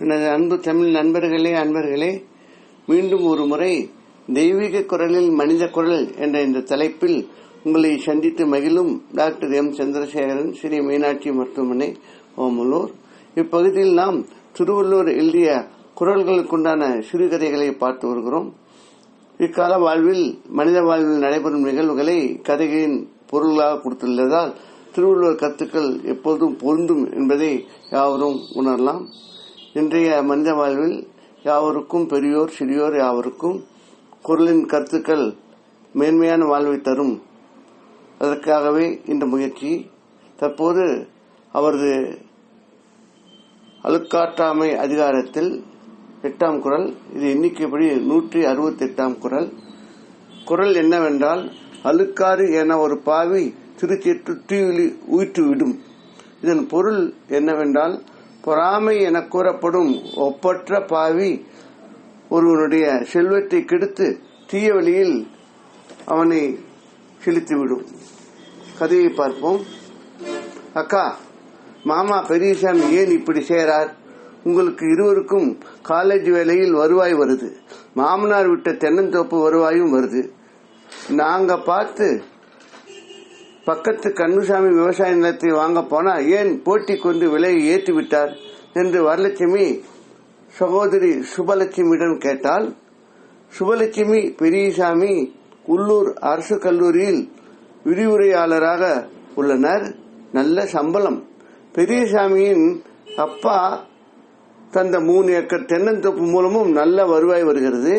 எனது அன்பு தமிழ் நண்பர்களே அன்பர்களே மீண்டும் ஒரு முறை தெய்வீக குரலில் மனித குரல் என்ற இந்த தலைப்பில் உங்களை சந்தித்து மகிழும் டாக்டர் எம். சந்திரசேகரன் ஸ்ரீ மீனாட்சி மருத்துவமனை ஓமலூர். இப்பகுதியில் நாம் திருவள்ளூர் எழுதிய குரல்களுக்குண்டான சிறுகதைகளை பார்த்து வருகிறோம். இக்கால வாழ்வில் மனித வாழ்வில் நடைபெறும் நிகழ்வுகளை கதைகளின் பொருளாக கொடுத்துள்ளதால் திருவள்ளுவர் கருத்துக்கள் எப்போதும் பொருந்தும் என்பதை யாவரும் உணரலாம். இன்றைய மனித வாழ்வில் யாவருக்கும் பெரியோர் சிறியோர் யாவருக்கும் குரலின் கருத்துக்கள் மேன்மையான வாழ்வை தரும். அதற்காகவே இந்த முயற்சி. தற்போது அவரது அழுக்காற்றாமை அதிகாரத்தில் எட்டாம் குரல் இது எண்ணிக்கைப்படி நூற்றி அறுபத்தி எட்டாம் குரல். குரல் என்னவென்றால் அழுக்காறு என ஒரு பாவி திருச்சிற்று தீவிலி ஊற்றுவிடும் இதன் பொருள் என்னவென்றால் பொறாமை என கூறப்படும் ஒப்பற்ற பாவி ஒருவனுடைய செல்வத்தை கெடுத்து தீய வழியில் அவனை செலுத்திவிடும். கதையை பார்ப்போம். அக்கா மாமா பெரியசாமி ஏன் இப்படி செய்கிறார்? உங்களுக்கு இருவருக்கும் காலேஜ் வேலையில் வருவாய் வருது. மாமனார் விட்ட தென்னந்தோப்பு வருவாயும் வருது. நாங்க பார்த்து பக்கத்து கண்ணுசாமி விவசாய நிலத்தை வாங்க போனா ஏன் போட்டி கொண்டு விலையை ஏற்றி விட்டார்? என்று வரலட்சுமி சகோதரி சுபலட்சுமியிடம் கேட்டால் சுபலட்சுமி பெரியசாமி உள்ளூர் அரசு கல்லூரியில் விரிவுரையாளராக உள்ளனர். நல்ல சம்பளம். பெரியசாமியின் அப்பா தந்த மூணு ஏக்கர் தென்னந்தோப்பு மூலமும் நல்ல வருவாய் வருகிறது.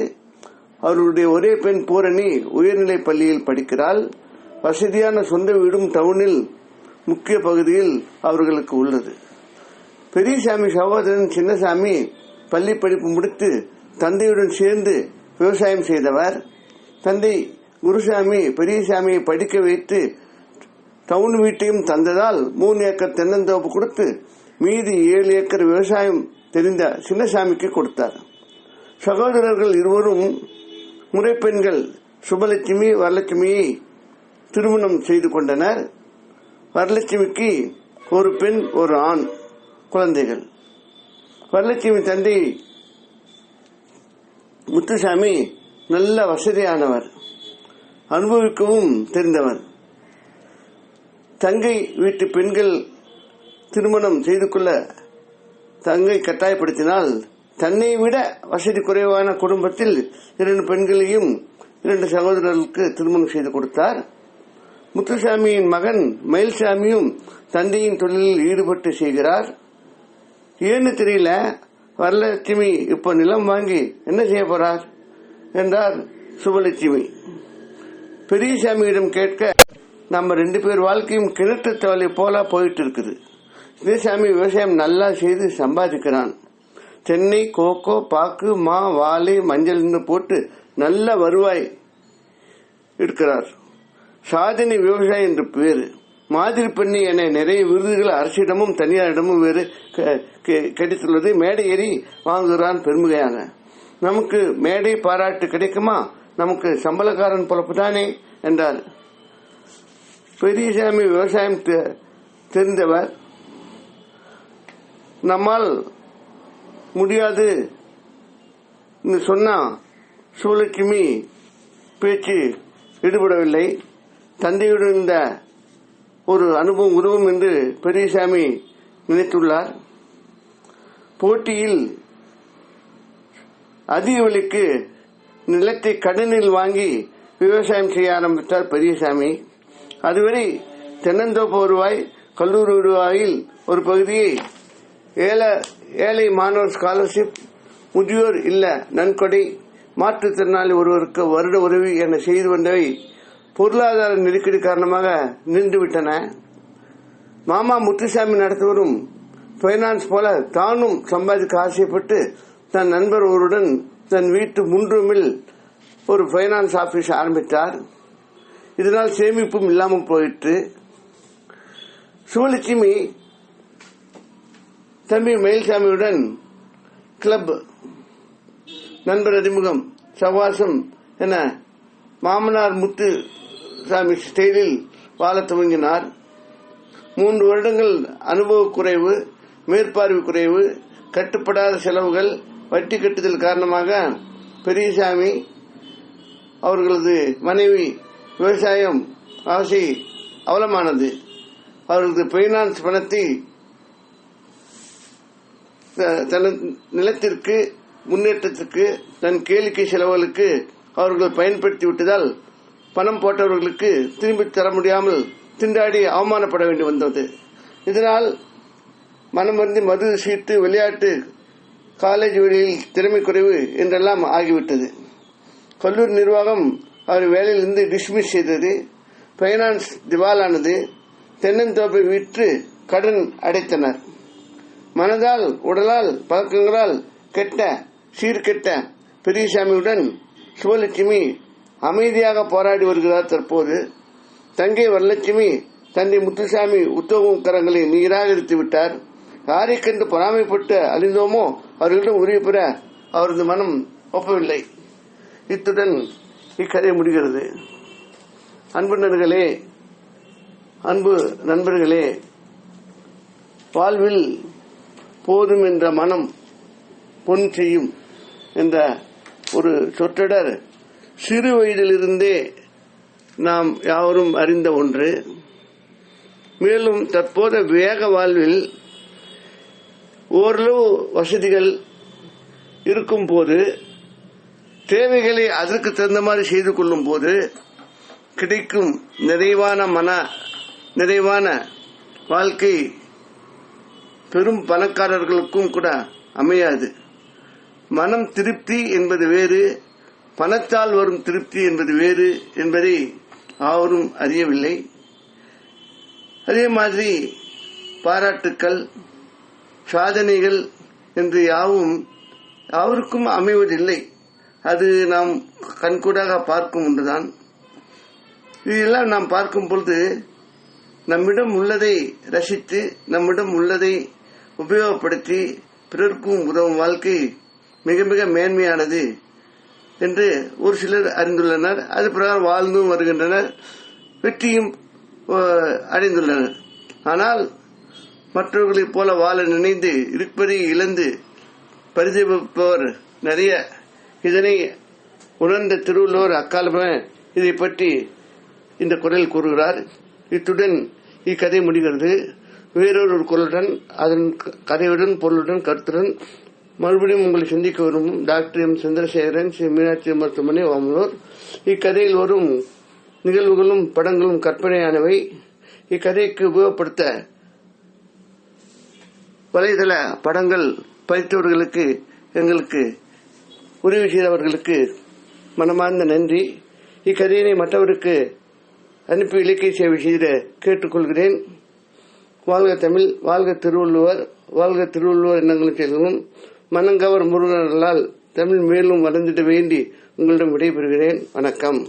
அவருடைய ஒரே பெண் பூரணி உயர்நிலை பள்ளியில் படிக்கிறாள். வசதியான சொந்த வீடும் டவுனில் முக்கிய பகுதியில் அவர்களுக்கு உள்ளது. பெரியசாமி சகோதரன் சின்னசாமி பள்ளி படிப்பு முடித்து தந்தையுடன் சேர்ந்து விவசாயம் செய்தவர். தந்தை குருசாமி பெரியசாமியை படிக்க வைத்து டவுன் வீட்டையும் தந்ததால் மூணு ஏக்கர் தென்னந்தோப்பு கொடுத்து மீதி ஏழு ஏக்கர் விவசாயம் தெரிந்த சின்னசாமிக்கு கொடுத்தார். சகோதரர்கள் இருவரும் முறைப்பெண்கள் சுபலட்சுமி வரலட்சுமியை திருமணம் செய்து கொண்டனர். வரலட்சுமிக்கு ஒரு பெண் ஒரு ஆண் குழந்தைகள். வரலட்சுமி தந்தை முத்துசாமி நல்ல வசதியானவர் அனுபவிக்கவும் தெரிந்தவர். தங்கை வீட்டு பெண்கள் திருமணம் செய்து கொள்ள தங்கை கட்டாயப்படுத்தினால் தன்னை விட வசதி குறைவான குடும்பத்தில் இரண்டு பெண்களையும் இரண்டு சகோதரர்களுக்கு திருமணம் செய்து கொடுத்தார். முத்துசாமியின் மகன் மயில்சாமியும் தந்தையின் தொழிலில் ஈடுபட்டு செய்கிறார். ஏன்னு தெரியல. வரலட்சுமி இப்ப நிலம் வாங்கி என்ன செய்ய போறார் என்றார் சுபலட்சுமி. பெரியசாமியிடம் கேட்க நம்ம ரெண்டு பேர் வாழ்க்கையும் கிணற்று தவளை போல போயிட்டு இருக்குது சின்னசாமி விவசாயம் நல்லா செய்து சம்பாதிக்கிறான். தென்னை கோகோ பாக்கு மா வாழை மஞ்சள்னு போட்டு நல்ல வருவாய் இருக்கிறார் சாதனை விவசாயி என்று பேரு. மாதிரி பண்ணி என நிறைய விருதுகள் அரசிடமும் தனியாரிடமும் வேறு கிடைத்துள்ளது மேடை ஏறி வாங்குகிறான் பெருமையாக நமக்கு மேடை பாராட்டு கிடைக்குமா? நமக்கு சம்பளக்காரன் பொழப்பு தானே என்றார். பெரியசாமி விவசாயம் தெரிந்தவர். நம்மால் முடியாது. சொன்னா சுலட்சுமி பேச்சு ஈடுபடவில்லை. தந்தையுடன் இந்த ஒரு அனுபவம் உதவும் என்று பெரியசாமி நினைத்துள்ளார். போட்டியில் அதிக விலைக்கு நிலத்தை கடனில் வாங்கி விவசாயம் செய்ய ஆரம்பித்தார் பெரியசாமி. அதுவரை தென்னந்தோப்பு வருவாய் கல்லூரி வருவாயில் ஒரு பகுதியை ஏழை மாணவர் ஸ்காலர்ஷிப் முதியோர் இல்ல நன்கொடை மாற்றுத்திறனாளி ஒருவருக்கு வருட உதவி என செய்து வந்தவை பொருளாதார நெருக்கடி காரணமாக நின்றுவிட்டன. மாமா முத்துசாமி நடத்துவரும் பைனான்ஸ் போல தானும் சம்பாதிக்க ஆசைப்பட்டு தன் நண்பர் ஒருவருடன் தன் வீட்டு முன்ரூமில் ஒரு பைனான்ஸ் ஆபீஸ் ஆரம்பித்தார். இதனால் சேமிப்பும் இல்லாமல் போயிற்று. சிவலட்சுமி தம்பி மயில்சாமியுடன் கிளப் நண்பர் அறிமுகம் சவாசம் என மாமனார் முத்து சாமி ஸ்டைலில் வாழ துவங்கினார். மூன்று வருடங்கள் அனுபவ குறைவு மேற்பார்வை குறைவு கட்டுப்படாத செலவுகள் வட்டி கட்டுதல் காரணமாக பெரியசாமி அவர்களது மனைவி விவசாயம் ஆசை அவலமானது. அவர்களது பைனான்ஸ் பணத்தை த- தனது நிலத்திற்கு முன்னேற்றத்திற்கு தன் கேளிக்கை செலவுகளுக்கு அவர்கள் பயன்படுத்தி விட்டதால் பணம் போட்டவர்களுக்கு திரும்பி தர முடியாமல் திண்டாடி அவமானப்பட வேண்டி வந்தது. இதனால் மனமருந்தி மது சீட்டு விளையாட்டு காலேஜ் வழியில் திறமை குறைவு என்றெல்லாம் ஆகிவிட்டது. கல்லூரி நிர்வாகம் அவர் வேலையிலிருந்து டிஸ்மிஸ் செய்தது. பைனான்ஸ் திவாலானது. தென்னந்தோப்பை விற்று கடன் அடைத்தனர். மனதால் உடலால் பழக்கங்களால் கெட்ட சீர்கெட்ட பெரியசாமியுடன் சிவலட்சுமி அமைதியாக போராடி வருகிறார் தற்போது. தங்கை வரலட்சுமி தந்தை முத்துசாமி உத்தவகரங்களை நிராகரித்து விட்டார். யாரை கண்டு பொறாமைப்பட்டு அழிந்தோமோ அவர்களிடம் உரிமை பெற அவரது மனம் ஒப்பவில்லை. இத்துடன் இக்கதை முடிகிறது. அன்பு நண்பர்களே அன்பு நண்பர்களே வாழ்வில் போதும் என்ற மனம் பொன் செய்யும் என்ற ஒரு சொற்றொடர் சிறு வயதிலிருந்தே நாம் யாவரும் அறிந்த ஒன்று. மேலும் தற்போத வேக வாழ்வில் ஓரளவு வசதிகள் இருக்கும் போது தேவைகளை அதற்கு தகுந்த மாதிரி செய்து கொள்ளும் போது கிடைக்கும் நிறைவான மன நிறைவான வாழ்க்கை பெரும் பணக்காரர்களுக்கும் கூட அமையாது. மனம் திருப்தி என்பது வேறு பணத்தால் வரும் திருப்தி என்பது வேறு என்பதை அவரும் அறியவில்லை. அதே மாதிரி பாராட்டுக்கள் சாதனைகள் என்று யாவும் யாருக்கும் அமைவதில்லை. அது நாம் கண்கூடாக பார்க்கும் ஒன்றுதான். இதெல்லாம் நாம் பார்க்கும் பொழுது நம்மிடம் உள்ளதை ரசித்து நம்மிடம் உள்ளதை உபயோகப்படுத்தி பிறர்க்கும் உதவும் வாழ்க்கை மிக மிக மேன்மையானது. என்று ஒரு சிலர் அறிந்துள்ளனர். அது பிரகாரம் வாழ்ந்தும் வருகின்றனர். வெற்றியும் அடைந்துள்ளனர். ஆனால் மற்றவர்களைப் போல வாழ நினைந்து இருப்பதை இழந்து பரிதவிப்பவர் நிறைய. இதனை உணர்ந்த திருவள்ளுவர் அக்காலமே இதை பற்றி இந்த குரல் கூறுகிறார். இத்துடன் இக்கதை முடிகிறது. வேறொரு குரலுடன் அதன் க- கதையுடன் பொருளுடன் கருத்துடன் மறுபடியும் உங்களை சிந்திக்க வரும் டாக்டர் எம் சந்திரசேகரன் ஸ்ரீ மீனாட்சி மருத்துவமனை ஓமலூர். இக்கதையில் வரும் நிகழ்வுகளும் படங்களும் கற்பனையானவை. இக்கதைக்கு உபயோகப்படுத்த வலைதள படங்கள் பதித்தவர்களுக்கு எங்களுக்கு உதவி செய்தவர்களுக்கு மனமார்ந்த நன்றி. இக்கதையினை மற்றவருக்கு அனுப்பி இலக்கிய சேவை செய்த கேட்டுக்கொள்கிறேன். வாழ்க தமிழ் வாழ்க திருவள்ளுவர் வாழ்க திருவள்ளுவர் எண்ணங்களும் செயல்களும் மனங்கவர் முருகர்களால் தமிழ் மேலும் வளர்ந்திட வேண்டி உங்களிடம் விடைபெறுகிறேன். வணக்கம்.